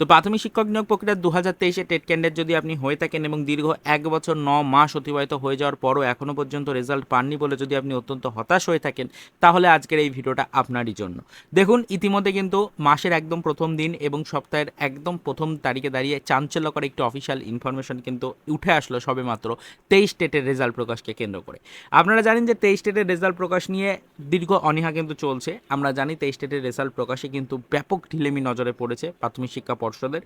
তো প্রাথমিক শিক্ষক নিয়োগ প্রক্রিয়া দু হাজার তেইশে টেট ক্যান্ডিডেট যদি আপনি হয়ে থাকেন এবং দীর্ঘ এক বছর ন মাস অতিবাহিত হয়ে যাওয়ার পরও এখনও পর্যন্ত রেজাল্ট পাননি বলে যদি আপনি অত্যন্ত হতাশ হয়ে থাকেন, তাহলে আজকের এই ভিডিওটা আপনারই জন্য। দেখুন, ইতিমধ্যে কিন্তু মাসের একদম প্রথম দিন এবং সপ্তাহের একদম প্রথম তারিখে দাঁড়িয়ে চাঞ্চল্যকর একটি অফিসিয়াল ইনফরমেশন কিন্তু উঠে আসলো সবেমাত্র তেইশ টেটের রেজাল্ট প্রকাশকে কেন্দ্র করে। আপনারা জানেন যে তেইশ টেটের রেজাল্ট প্রকাশ নিয়ে দীর্ঘ অনীহা কিন্তু চলছে। আমরা জানি তেইশ টেটের রেজাল্ট প্রকাশে কিন্তু ব্যাপক ঢিলেমি নজরে পড়েছে প্রাথমিক শিক্ষা পর্ষদের।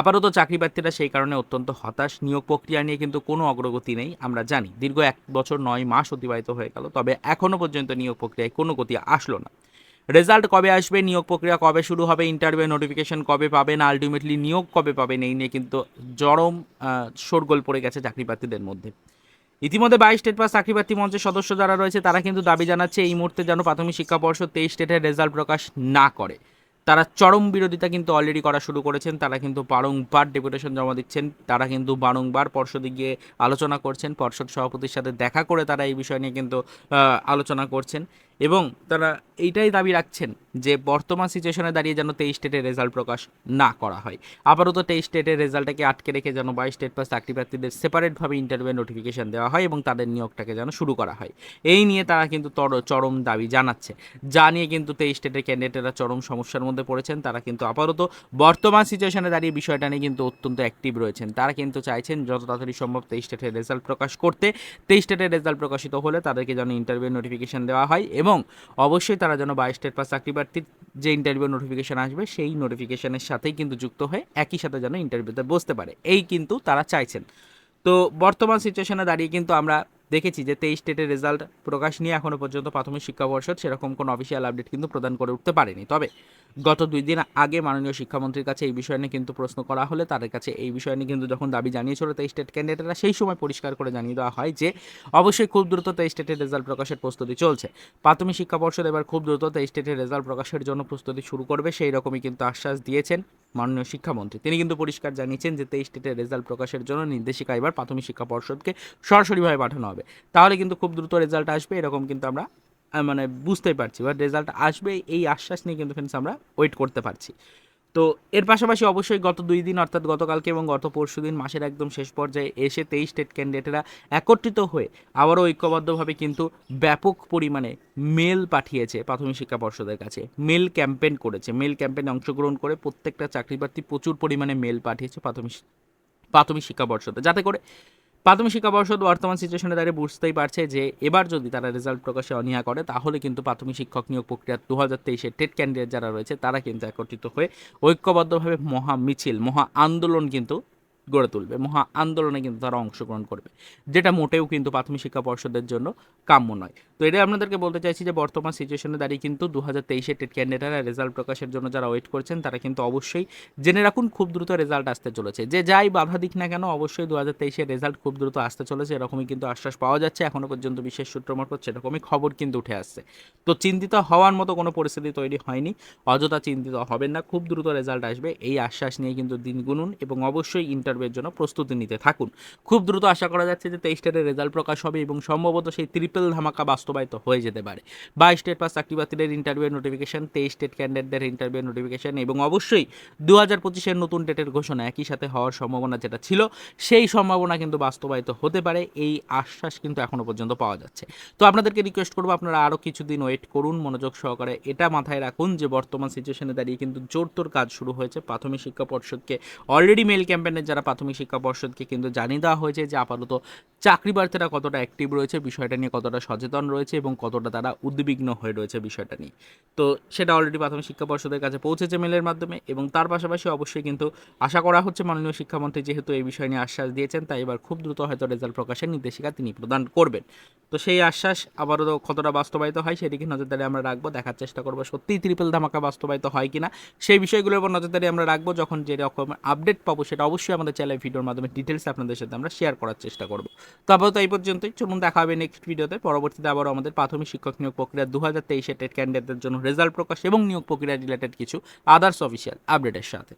আপাতত চাকরি প্রার্থীরা সেই কারণে অত্যন্ত হতাশ। নিয়োগ প্রক্রিয়া নিয়ে কিন্তু কোনো অগ্রগতি নেই, আমরা জানি। দীর্ঘ এক বছর নয় মাস অতিবাহিত হয়ে গেল, তবে এখনও পর্যন্ত নিয়োগ প্রক্রিয়ায় কোনো গতি আসলো না। রেজাল্ট কবে আসবে, নিয়োগ প্রক্রিয়া কবে শুরু হবে ইন্টারভিউ নোটিফিকেশন কবে পাবেন আলটিমেটলি নিয়োগ কবে পাবেন, এই নিয়ে কিন্তু চরম শোরগোল পড়ে গেছে চাকরি প্রার্থীদের মধ্যে। ইতিমধ্যে বাইশ স্টেট পাস চাকরি প্রার্থী মঞ্চের সদস্য যারা রয়েছে, তারা কিন্তু দাবি জানাচ্ছে এই মুহূর্তে যেন প্রাথমিক শিক্ষা পর্ষদ তেইশ স্টেটের রেজাল্ট প্রকাশ না করে। তারা চরম বিরোধিতা কিন্তু অলরেডি করা শুরু করেছেন, তারা কিন্তু বারংবার ডেপুটেশন জমা দিচ্ছেন, তারা কিন্তু বারংবার পর্ষদে গিয়ে আলোচনা করছেন, পর্ষদ সভাপতির সাথে দেখা করে তারা এই বিষয় নিয়ে কিন্তু আলোচনা করছেন। এবং তারা এইটাই দাবি রাখছেন যে বর্তমান সিচুয়েশনে দাঁড়িয়ে যেন তেইশ স্টেটের রেজাল্ট প্রকাশ না করা হয়। আপাতত তেইশ স্টেটের রেজাল্টটাকে আটকে রেখে যেন বাইশ স্টেট পাস চাকরি প্রার্থীদের সেপারেটভাবে ইন্টারভিউ নোটিফিকেশন দেওয়া হয় এবং তাদের নিয়োগটাকে যেন শুরু করা হয়। এই নিয়ে তারা কিন্তু তর, চরম দাবি জানাচ্ছে। যা নিয়ে কিন্তু তেইশ স্টেটের ক্যান্ডিডেটরা চরম সমস্যার মধ্যে পড়েছেন। তারা কিন্তু আপাতত বর্তমান সিচুয়েশনে দাঁড়িয়ে বিষয়টা নিয়ে কিন্তু অত্যন্ত অ্যাক্টিভ রয়েছেন। তারা কিন্তু চাইছেন যত তাড়াতাড়ি সম্ভব তেইশ স্টেটের রেজাল্ট প্রকাশ করতে। তেইশ স্টেটের রেজাল্ট প্রকাশিত হলে তাদেরকে যেন ইন্টারভিউ নোটিফিকেশন দেওয়া হয় এবং অবশ্যই তারা যেন বাইশ স্টেট পাস চাকরি প্রার্থীর যে ইন্টারভিউ নোটিফিকেশান আসবে, সেই নোটিফিকেশানের সাথেই কিন্তু যুক্ত হয়ে একই সাথে যেন ইন্টারভিউতে বসতে পারে। এই কিন্তু তারা চাইছেন। তো বর্তমান সিচুয়েশনে দাঁড়িয়ে কিন্তু আমরা দেখেছি যে তেইশ স্টেটের রেজাল্ট প্রকাশ নিয়ে এখনও পর্যন্ত প্রাথমিক শিক্ষা পর্ষদ সেরকম কোনো অফিসিয়াল আপডেট কিন্তু প্রদান করে উঠতে পারেনি। তবে গত দুই দিন আগে মাননীয় শিক্ষামন্ত্রীর কাছে এই বিষয় নিয়ে কিন্তু প্রশ্ন করা হলে তাদের কাছে এই বিষয় নিয়ে কিন্তু যখন দাবি জানিয়েছিল তেইশ স্টেট ক্যান্ডিডেটরা সেই সময় পরিষ্কার করে জানিয়ে দেওয়া হয় যে অবশ্যই খুব দ্রুত তেইশ স্টেটের রেজাল্ট প্রকাশের প্রস্তুতি চলছে। প্রাথমিক শিক্ষা পর্ষদ এবার খুব দ্রুত তেইশ স্টেটের রেজাল্ট প্রকাশের জন্য প্রস্তুতি শুরু করবে, সেই রকমই কিন্তু আশ্বাস দিয়েছেন মাননীয় শিক্ষামন্ত্রী। তিনি কিন্তু পরিষ্কার জানিয়েছেন যে তেইশ স্টেটের রেজাল্ট প্রকাশের জন্য নির্দেশিকা এবার প্রাথমিক শিক্ষা পর্ষদকে সরাসরিভাবে পাঠানো হবে। তাহলে কিন্তু খুব দ্রুত রেজাল্ট আসবে, এরকম কিন্তু আমরা মানে বুঝতেই পারছি বা রেজাল্ট আসবে, এই আশ্বাস নিয়ে কিন্তু ফ্রেন্ডস আমরা ওয়েট করতে পারছি। তো এর পাশাপাশি অবশ্যই গত দুই দিন, অর্থাৎ গতকালকে এবং গত পরশু দিন, মাসের একদম শেষ পর্যায়ে এসে তেইশ স্টেট ক্যান্ডিডেটরা একত্রিত হয়ে আবারও ঐক্যবদ্ধভাবে কিন্তু ব্যাপক পরিমাণে মেল পাঠিয়েছে প্রাথমিক শিক্ষা পর্ষদের কাছে। মেল ক্যাম্পেন করেছে। মেল ক্যাম্পেনে অংশগ্রহণ করে প্রত্যেকটা চাকরি প্রার্থী প্রচুর পরিমাণে মেল পাঠিয়েছে প্রাথমিক প্রাথমিক শিক্ষা পর্ষদে। যাতে করে প্রাথমিক শিক্ষা পর্ষদ বর্তমান সিচুয়েশনে দাঁড়িয়ে বুঝতেই পারছে যে এবার যদি তারা রেজাল্ট প্রকাশে অনীহা করে, তাহলে কিন্তু প্রাথমিক শিক্ষক নিয়োগ প্রক্রিয়া দু হাজার তেইশের টেট ক্যান্ডিডেট যারা রয়েছে, তারা কিন্তু একত্রিত হয়ে ঐক্যবদ্ধভাবে মহা মিছিল, মহা আন্দোলন কিন্তু গড়ে তুলবে। মহা আন্দোলনে কিন্তু তারা অংশগ্রহণ করবে, যেটা মোটেও কিন্তু প্রাথমিক শিক্ষা পর্ষদের জন্য কাম্য নয়। তো এটাই আপনাদেরকে বলতে চাইছি যে, বর্তমান সিচুয়েশনে দাঁড়িয়ে কিন্তু দু হাজার তেইশের টেট ক্যান্ডিডেটরা রেজাল্ট প্রকাশের জন্য যারা ওয়েট করছেন, তারা কিন্তু অবশ্যই জেনে রাখুন, খুব দ্রুত রেজাল্ট আসতে চলেছে। যে যাই বাধা দিক না কেন, অবশ্যই দু হাজার তেইশের রেজাল্ট খুব দ্রুত আসতে চলেছে। এরকমই কিন্তু আশ্বাস পাওয়া যাচ্ছে। এখনও পর্যন্ত বিশেষ সূত্র মারফত সেরকমই খবর কিন্তু উঠে আসছে। তো চিন্তিত হওয়ার মতো কোনো পরিস্থিতি তৈরি হয়নি। অযথা চিন্তিত হবেন না। খুব দ্রুত রেজাল্ট আসবে। এই আশ্বাস নিয়ে কিন্তু দিন গুনুন এবং অবশ্যই ইন্টারভিউর জন্য প্রস্তুতি নিতে থাকুন। খুব দ্রুত আশা করা যাচ্ছে যে তেইশ স্টেটের রেজাল্ট প্রকাশ হবে এবং সম্ভবত সেই ট্রিপল ধামাকা বাস্তবায়িত হয়ে যেতে পারে। বাইশ স্টেট পাস চাকরি বাতিলের ইন্টারভিউ নোটিফিকেশন তেইশ স্টেট ক্যান্ডিডেটদের ইন্টারভিউ নোটিফিকেশন এবং অবশ্যই দু হাজার পঁচিশের নতুন ডেটের ঘোষণা একই সাথে হওয়ার সম্ভাবনা যেটা ছিল, সেই সম্ভাবনা কিন্তু বাস্তবায়িত হতে পারে। এই আশ্বাস কিন্তু এখনও পর্যন্ত পাওয়া যাচ্ছে। তো আপনাদেরকে রিকোয়েস্ট করব, আপনারা আরও কিছুদিন ওয়েট করুন, মনোযোগ সহকারে এটা মাথায় রাখুন যে বর্তমান সিচুয়েশনে দাঁড়িয়ে কিন্তু জোরতোর কাজ শুরু হয়েছে। প্রাথমিক শিক্ষা পর্ষদকে অলরেডি মেল ক্যাম্পেনের যারা প্রাথমিক শিক্ষা পর্ষদকে কিন্তু জানিয়ে দেওয়া হয়েছে যে আপাতত চাকরি প্রার্থীরা কতটা অ্যাক্টিভ রয়েছে, বিষয়টা নিয়ে কতটা সচেতন রয়েছে এবং কতটা তারা উদ্বিগ্ন হয়ে রয়েছে বিষয়টা নিয়ে। তো সেটা অলরেডি প্রাথমিক শিক্ষা পর্ষদের কাছে পৌঁছেছে মেলের মাধ্যমে এবং তার পাশাপাশি অবশ্যই কিন্তু আশা করা হচ্ছে মাননীয় শিক্ষামন্ত্রী যেহেতু এই বিষয় নিয়ে আশ্বাস দিয়েছেন, তাই এবার খুব দ্রুত হয়তো রেজাল্ট প্রকাশের নির্দেশিকা তিনি প্রদান করবেন। তো সেই আশ্বাস আবারও কতটা বাস্তবায়িত হয় সেদিকে নজরদারি আমরা রাখব, দেখার চেষ্টা করব সত্যিই ত্রিপল ধামাকা বাস্তবায়িত হয় কিনা। সেই বিষয়গুলোর উপর নজরদারি আমরা রাখব, যখন যে রকম আপডেট পাবো সেটা অবশ্যই আমাদের চ্যানেল ভিডিওর মাধ্যমে ডিটেলস আপনাদের সাথে আমরা শেয়ার করার চেষ্টা করব। তো আপাতত এই পর্যন্তই। চলুন দেখা হবে নেক্সট ভিডিওতে পরবর্তীতে আবারও আমাদের প্রাথমিক শিক্ষক নিয়োগ প্রক্রিয়া দু হাজার তেইশে টেট ক্যান্ডিডেটদের জন্য রেজাল্ট প্রকাশ এবং নিয়োগ প্রক্রিয়া রিলেটেড কিছু আদার্স অফিসিয়াল আপডেটের সাথে।